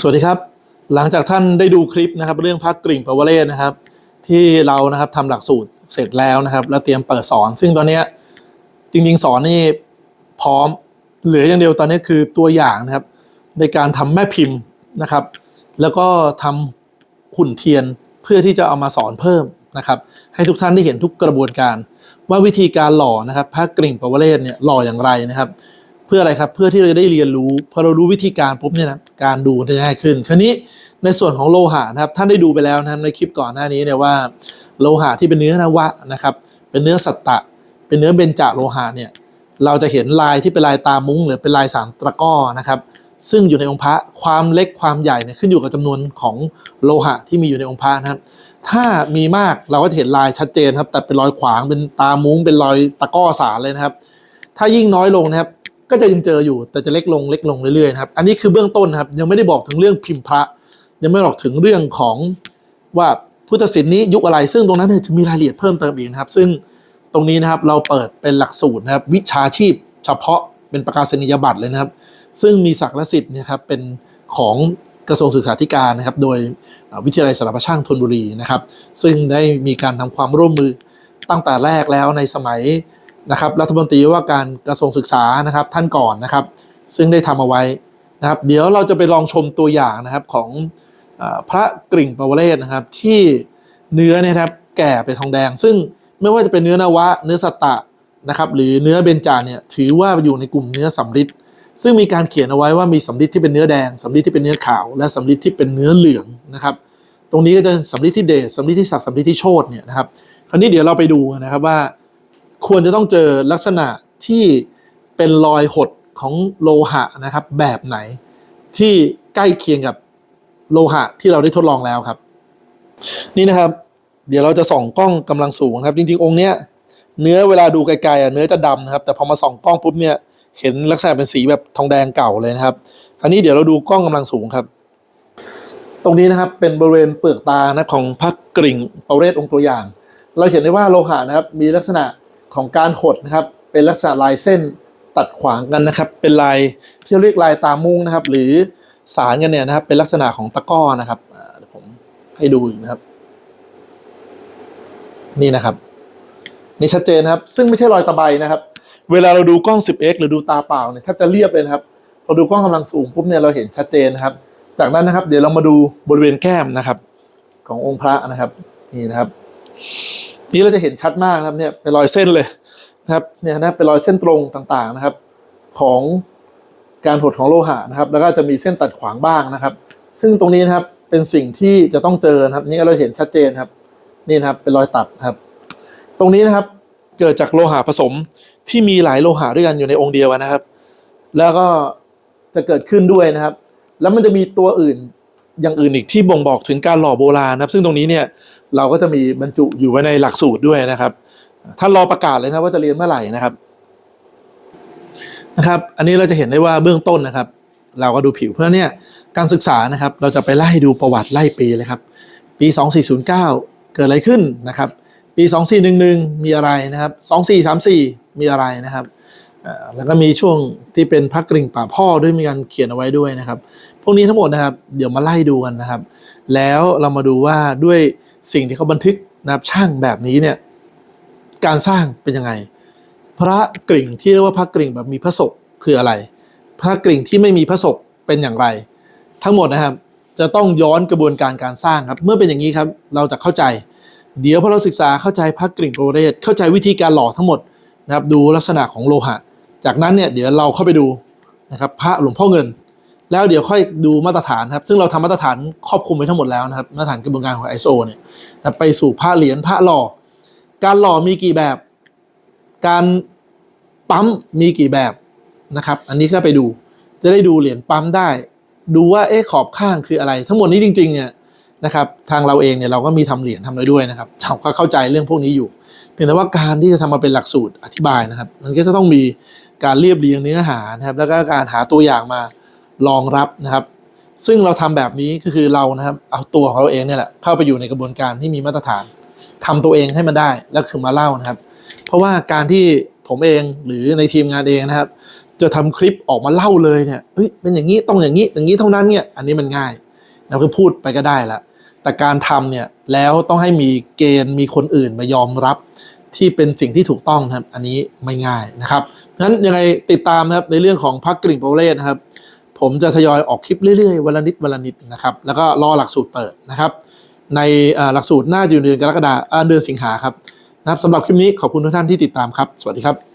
สวัสดีครับ หลังจากท่านได้ดูคลิปนะครับ เรื่องพักกริ่งปวเรศนะครับ ที่เรานะครับทำหลักสูตรเสร็จแล้วนะครับ แล้วเตรียมเปิดสอน ซึ่งตอนนี้จริงๆ สอนนี่พร้อมเหลืออย่างเดียวตอนนี้คือตัวอย่างนะครับ ในการทำแม่พิมพ์นะครับ แล้วก็ทำหุ่นเทียนเพื่อที่จะเอามาสอนเพิ่มนะครับ ให้ทุกท่านได้เห็นทุกกระบวนการ ว่าวิธีการหล่อนะครับพระกริ่งปวเรศเนี่ยหล่ออย่างไรนะครับ เพื่ออะไรครับ เพื่อที่เราจะได้เรียนรู้พอเรารู้วิธีการปุ๊บเนี่ยนะการดูจะง่ายขึ้น คราวนี้ในส่วนของโลหะนะครับ ท่านได้ดูไปแล้วนะครับในคลิปก่อนหน้านี้เนี่ยว่า โลหะที่เป็นเนื้อนวะนะครับ เป็นเนื้อสัตตะ เป็นเนื้อเบญจโลหะเนี่ยเราจะเห็นลายที่เป็นลายตามุ้งหรือเป็นลายสามตะก้อนะครับซึ่งอยู่ในองค์พระความเล็กความใหญ่เนี่ยขึ้นอยู่กับจำนวนของโลหะที่มีอยู่ในองค์พระนะครับ ถ้ามีมากเราก็จะเห็นลายชัดเจนครับแต่เป็นรอยขวางเป็นตามุ้งเป็นรอยตะก้อสารเลยนะครับ ถ้ายิ่งน้อยลงนะครับ ก็จะยังเจออยู่แต่จะเล็กลงเล็กลงเรื่อยๆนะครับ อันนี้คือเบื้องต้นนะครับยังไม่ได้บอกถึงเรื่องพิมพ์พระ ยังไม่บอกถึงเรื่องของว่าพุทธศิลป์นี้ยุคอะไร ซึ่งตรงนั้นเนี่ยจะมีรายละเอียดเพิ่มเติมอีกนะครับ ซึ่งตรงนี้นะครับเราเปิดเป็นหลักสูตรนะครับ วิชาชีพเฉพาะเป็นประกาศนียบัตรเลยนะครับ ซึ่งมีศักดิ์สิทธิ์นะครับเป็นของกระทรวงศึกษาธิการนะครับ โดยวิทยาลัยสารพัดช่างธนบุรีนะครับ ซึ่งได้มีการทำความร่วมมือตั้งแต่แรกแล้วในสมัย นะครับรัฐมนตรีว่าการกระทรวงศึกษานะครับท่านก่อนนะครับ ซึ่งได้ทำเอาไว้นะครับ เดี๋ยวเราจะไปลองชมตัวอย่างนะครับของอพระกริ่งปวเรศนะครับ ที่เนื้อเนี่ยนะครับแก่ไปนทองแดง ซึ่งไม่ว่าจะเป็นเนื้อนวะ เนื้อสตะนะครับหรือเนื้อเบญจาเนี่ยถือว่าอยู่ในกลุ่มเนื้อสำริดซึ่งมีการเขียนเอาไว้ว่ามีสำริดที่เป็นเนื้อแดงสำริดที่เป็นเนื้อขาว และสำริดที่เป็นเนื้อเหลืองนะครับ ตรงนี้ก็จะสำริดที่เดชสำริดที่ศักดิ์สำริดที่โชดเนี่ยนะครับ คราวนี้เดี๋ยวเราไปดูนะครับว่า ควรจะต้องเจอลักษณะที่เป็นรอยหดของโลหะนะครับ แบบไหนที่ใกล้เคียงกับโลหะที่เราได้ทดลองแล้วครับ นี่นะครับ เดี๋ยวเราจะส่องกล้องกำลังสูงครับ จริงๆ องค์เนี้ยเนื้อเวลาดูไกลๆอะเนื้อจะดำนะครับ แต่พอมาส่องกล้องปุ๊บเนี่ยเห็นลักษณะเป็นสีแบบทองแดงเก่าเลยนะครับคราวนี้เดี๋ยวเราดูกล้องกำลังสูงครับ ตรงนี้นะครับเป็นบริเวณเปลือกตานะของพระกริ่งปวเรศองค์ตัวอย่าง เราเห็นได้ว่าโลหะนะครับมีลักษณะ ของการหดนะครับ เป็นลักษณะลายเส้นตัดขวางกันนะครับ เป็นลายที่เรียกลายตามุ้งนะครับ หรือสารกันเนี่ยนะครับ เป็นลักษณะของตะก้อนะครับเดี๋ยวผมให้ดูนะครับ นี่นะครับ นี่ชัดเจนนะครับ ซึ่งไม่ใช่รอยตะไบนะครับ เวลาเราดูกล้อง 10x หรือดูตาเปล่าเนี่ยแทบจะเรียบเลยนะครับพอดูกล้องกำลังสูงปุ๊บเนี่ยเราเห็นชัดเจนนะครับ จากนั้นนะครับ เดี๋ยวเรามาดูบริเวณแก้มนะครับ ขององค์พระนะครับ นี่นะครับ นี่เราจะเห็นชัดมากนะครับเนี่ยเป็นรอยเส้นเลยนะครับเนี่ยนะเป็นรอยเส้นตรงต่างๆนะครับ ของการหดของโลหะนะครับ แล้วก็จะมีเส้นตัดขวางบ้างนะครับ ซึ่งตรงนี้นะครับเป็นสิ่งที่จะต้องเจอนะครับ นี่เราเห็นชัดเจนครับ นี่นะครับเป็นรอยตัดครับ ตรงนี้นะครับเกิดจากโลหะผสมที่มีหลายโลหะด้วยกันอยู่ในองค์เดียวนะครับ แล้วก็จะเกิดขึ้นด้วยนะครับ แล้วมันจะมีตัวอื่น อย่างอื่นอีกที่บ่งบอกถึงการหล่อโบราณนะครับ ซึ่งตรงนี้เนี่ยเราก็จะมีบรรจุอยู่ไว้ในหลักสูตรด้วยนะครับท่านรอประกาศเลยนะว่าจะเรียนเมื่อไหร่นะครับนะครับ อันนี้เราจะเห็นได้ว่าเบื้องต้นนะครับ เราก็ดูผิวเพื่อเนี่ยการศึกษานะครับ เราจะไปไล่ดูประวัติไล่ปีเลยครับ ปี 2409 เกิดอะไรขึ้นนะครับ ปี 2411 มีอะไรนะครับ 2434 มีอะไรนะครับ แล้วก็มีช่วงที่เป็นพักกริ่งป่าพ่อด้วยมีการเขียนเอาไว้ด้วยนะครับ พวกนี้ทั้งหมดนะครับ เดี๋ยวมาไล่ดูกันนะครับ แล้วเรามาดูว่าด้วยสิ่งที่เขาบันทึกนะครับช่างแบบนี้เนี่ยการสร้างเป็นยังไง พระกริ่งที่เรียกว่าพระกริ่งแบบมีพระศกคืออะไร พระกริ่งที่ไม่มีพระศกเป็นอย่างไร ทั้งหมดนะครับ จะต้องย้อนกระบวนการการสร้างครับ เมื่อเป็นอย่างนี้ครับเราจะเข้าใจ เดี๋ยวพอเราศึกษาเข้าใจพระกริ่งโปรเรศเข้าใจวิธีการหล่อทั้งหมดนะครับดูลักษณะของโลหะ จากนั้นเนี่ยเดี๋ยวเราเข้าไปดูนะครับพระหลวงพ่อเงิน แล้วเดี๋ยวค่อยดูมาตรฐานครับซึ่งเราทำมาตรฐานครอบคลุมไว้ทั้งหมดแล้วนะครับมาตรฐานกระบวนการของ ISO เนี่ยนะไปสู่พระเหรียญพระหล่อการหล่อมีกี่แบบ การปั๊มมีกี่แบบนะครับ อันนี้ก็ไปดูจะได้ดูเหรียญปั๊มได้ ดูว่าเอ๊ะขอบข้างคืออะไร ทั้งหมดนี้จริง ๆ เนี่ยนะครับ ทางเราเองเนี่ยเราก็มีทำเหรียญทำอะไรด้วยนะครับเราก็เข้าใจเรื่องพวกนี้อยู่ เพียงแต่ว่าการที่จะทำมาเป็นหลักสูตรอธิบายนะครับ มันก็จะต้องมี การเรียบเรียงเนื้อหานะครับ แล้วก็การหาตัวอย่างมารองรับนะครับ ซึ่งเราทำแบบนี้ก็คือเรานะครับ เอาตัวของเราเองเนี่ยแหละเข้าไปอยู่ในกระบวนการที่มีมาตรฐานทำตัวเองให้มันได้แล้วคือมาเล่านะครับ เพราะว่าการที่ผมเองหรือในทีมงานเองนะครับ จะทำคลิปออกมาเล่าเลยเนี่ยเฮ้ยเป็นอย่างนี้ต้องอย่างนี้อย่างนี้เท่านั้นเนี่ยอันนี้มันง่ายนะคือพูดไปก็ได้ละแต่การทำเนี่ยแล้วต้องให้มีเกณฑ์มีคนอื่นมายอมรับที่เป็นสิ่งที่ถูกต้องนะครับ อันนี้ไม่ง่ายนะครับ นั้นยังไงติดตามนะครับในเรื่องของพักกลิ่งโปรเลสนะครับ ผมจะทยอยออกคลิปเรื่อยๆวันละนิดวันละนิดนะครับ แล้วก็รอหลักสูตรเปิดนะครับ ในหลักสูตรน่าจะอยู่เดือนกรกฎาคมเดือนสิงหาครับนะครับสำหรับคลิปนี้ขอบคุณทุกท่านที่ติดตามครับ สวัสดีครับ